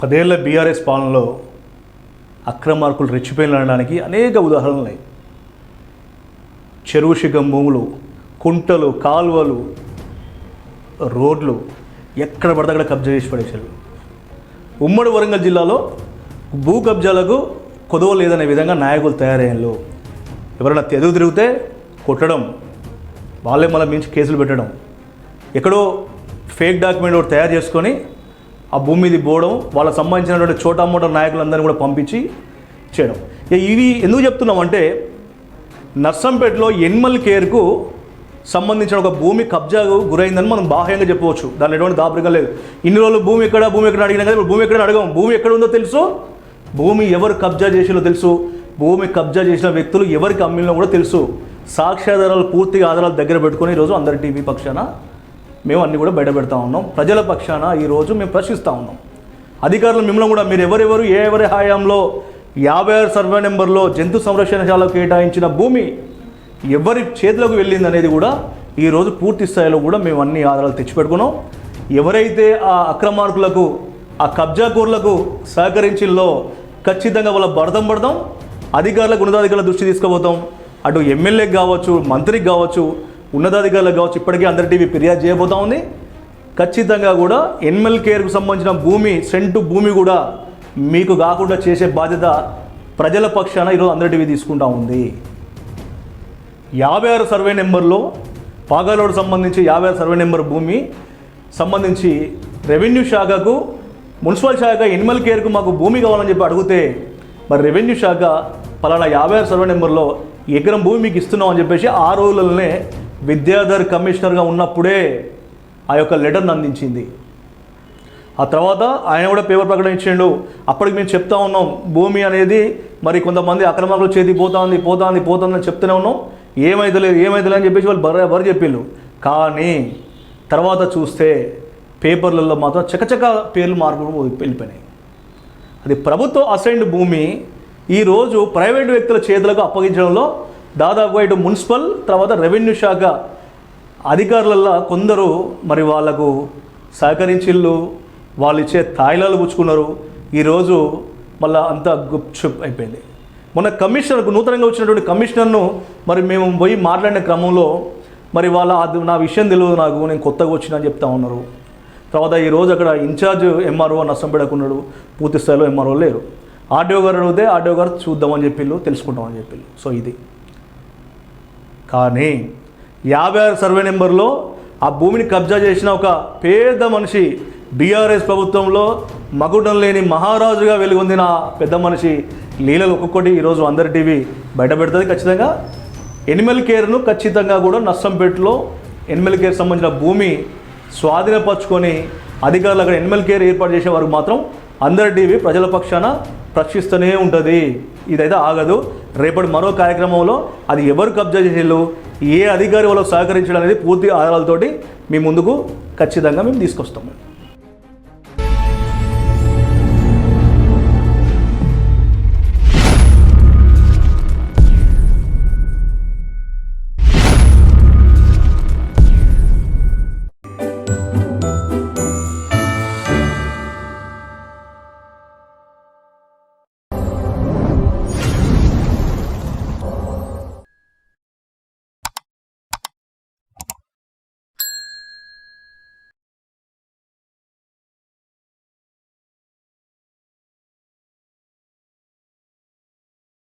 పదేళ్ళ బీఆర్ఎస్ పాలనలో అక్రమార్కులు రెచ్చిపోయినడానికి అనేక ఉదాహరణలు ఉన్నాయి. చెరువు శిఖం భూములు కుంటలు కాలువలు రోడ్లు ఎక్కడ పడితే అక్కడ కబ్జా చేసి పడేశారు. ఉమ్మడి వరంగల్ జిల్లాలో భూ కబ్జాలకు కొదవ లేదనే విధంగా నాయకులు తయారయ్యారు. ఎవరైనా తెదువు తిరిగితే కొట్టడం వాళ్ళే మళ్ళీ మించి కేసులు పెట్టడం ఎక్కడో ఫేక్ డాక్యుమెంట్ ఒకటి తయారు చేసుకొని ఆ భూమి మీద పోవడం వాళ్ళకి సంబంధించినటువంటి చోటా మోటా నాయకులందరినీ కూడా పంపించి చేయడం. ఇవి ఎందుకు చెప్తున్నాం అంటే నర్సంపేటలో ఎనిమల్ కేర్కు సంబంధించిన ఒక భూమి కబ్జాకు గురైందని మనం బాహ్యంగా చెప్పవచ్చు. దాని ఎటువంటి దాపరికం లేదు. ఇన్ని రోజులు భూమి ఎక్కడ భూమి ఎక్కడ అడిగినా కదా ఇప్పుడు భూమి ఎక్కడ అడగం. భూమి ఎక్కడ ఉందో తెలుసు? భూమి ఎవరు కబ్జా చేసినో తెలుసు? భూమి కబ్జా చేసిన వ్యక్తులు ఎవరికి అమ్మినో కూడా తెలుసు? సాక్ష్యాధారాలు పూర్తిగా ఆధారాలు దగ్గర పెట్టుకొని ఈరోజు అందరి టీవీ పక్షాన మేము అన్నీ కూడా బయటపెడతా ఉన్నాం. ప్రజల పక్షాన ఈరోజు మేము ప్రశ్నిస్తూ ఉన్నాం. అధికారులు మిమ్మల్ని కూడా మీరు ఎవరెవరు ఏ ఎవరి హయాంలో యాభై ఆరు సర్వే నెంబర్లో జంతు సంరక్షణశాలకు కేటాయించిన భూమి ఎవరి చేతిలోకి వెళ్ళింది అనేది కూడా ఈరోజు పూర్తి స్థాయిలో కూడా మేము అన్ని ఆధారాలు తెచ్చిపెట్టుకున్నాం. ఎవరైతే ఆ అక్రమార్కులకు ఆ కబ్జాకూర్లకు సహకరించిల్లో ఖచ్చితంగా వాళ్ళ బడదం పడదాం అధికారులకు ఉన్నతాధికారుల దృష్టి తీసుకుపోతాం. అటు ఎమ్మెల్యేకి కావచ్చు మంత్రికి కావచ్చు ఉన్నతాధికారులకు కావచ్చు ఇప్పటికే అందరి టీవీ ఫిర్యాదు చేయబోతా ఉంది. ఖచ్చితంగా కూడా ఎన్మెల్ కేర్కు సంబంధించిన భూమి సెంటు భూమి కూడా మీకు కాకుండా చేసే బాధ్యత ప్రజల పక్షాన ఈరోజు అందరి టీవీ తీసుకుంటా ఉంది. యాభై ఆరు సర్వే నెంబర్లో పాగాలోడు సంబంధించి యాభై ఆరు సర్వే నెంబర్ భూమి సంబంధించి రెవెన్యూ శాఖకు మున్సిపల్ శాఖ ఎనిమల్ కేర్కు మాకు భూమి కావాలని చెప్పి అడిగితే మరి రెవెన్యూ శాఖ పలానా యాభై ఆరు సర్వే నెంబర్లో ఎకరం భూమి మీకు ఇస్తున్నాం అని చెప్పేసి ఆ రోజులనే విద్యాధర్ కమిషనర్గా ఉన్నప్పుడే ఆ యొక్క లెటర్ని అందించింది ఆ తర్వాత ఆయన కూడా పేపర్ ప్రకటించిండు అప్పటికి మేము చెప్తా ఉన్నాం భూమి అనేది మరి కొంతమంది అక్రమార్కుల చేతి పోతుంది ఉంది పోతుంది అని చెప్తూనే ఉన్నాం. ఏమైతలేదు ఏమైతలేదు అని చెప్పేసి వాళ్ళు బర్ర బర్ర చెప్పారు కానీ తర్వాత చూస్తే పేపర్లలో మాత్రం చకచక పేర్లు మార్పులు వెళ్ళిపోయినాయి. అది ప్రభుత్వ అసైన్డ్ భూమి ఈరోజు ప్రైవేటు వ్యక్తుల చేతులకు అప్పగించడంలో దాదాపు ఇటు మున్సిపల్ తర్వాత రెవెన్యూ శాఖ అధికారులలో కొందరు మరి వాళ్ళకు సహకరించిళ్ళు వాళ్ళు ఇచ్చే తాయిలాలు పుచ్చుకున్నారు. ఈరోజు మళ్ళా అంతా గుప్చుప్ అయిపోయింది. మొన్న కమిషనర్కు నూతనంగా వచ్చినటువంటి కమిషనర్ను మరి మేము పోయి మాట్లాడిన క్రమంలో మరి వాళ్ళ అది నా విషయం తెలియదు నాకు నేను కొత్తగా వచ్చినా అని చెప్తా ఉన్నారు. తర్వాత ఈరోజు అక్కడ ఇన్ఛార్జ్ ఎంఆర్ఓ నష్టం పూర్తి స్థాయిలో ఎంఆర్ఓ లేరు. ఆర్డీఓ గారు అడిగితే ఆర్డీఓ గారు చూద్దామని చెప్పిళ్ళు తెలుసుకుంటామని చెప్పిళ్ళు. సో ఇది. కానీ యాభై ఆరు సర్వే నెంబర్లో ఆ భూమిని కబ్జా చేసిన ఒక పేద మనిషి బీఆర్ఎస్ ప్రభుత్వంలో మగుడం లేని మహారాజుగా వెలుగొందిన పెద్ద మనిషి లీలలు ఒక్కొక్కటి ఈరోజు అందరి టీవీ బయట పెడుతుంది ఖచ్చితంగా. ఎనిమల్ కేర్ను ఖచ్చితంగా కూడా నష్టంపేటలో ఎనిమల్ కేర్ సంబంధించిన భూమి స్వాధీనపరచుకొని అధికారులు అక్కడ ఎనిమల్ కేర్ ఏర్పాటు చేసే వరకు మాత్రం అందరి టీవీ ప్రజల పక్షాన ప్రశ్నిస్తూనే ఉంటుంది. ఇదైతే ఆగదు. రేపటి మరో కార్యక్రమంలో అది ఎవరు కబ్జా చేసేళ్ళు ఏ అధికారి వాళ్ళు సహకరించడం అనేది పూర్తి ఆధారాలతోటి మీ ముందుకు ఖచ్చితంగా మేము తీసుకొస్తాము.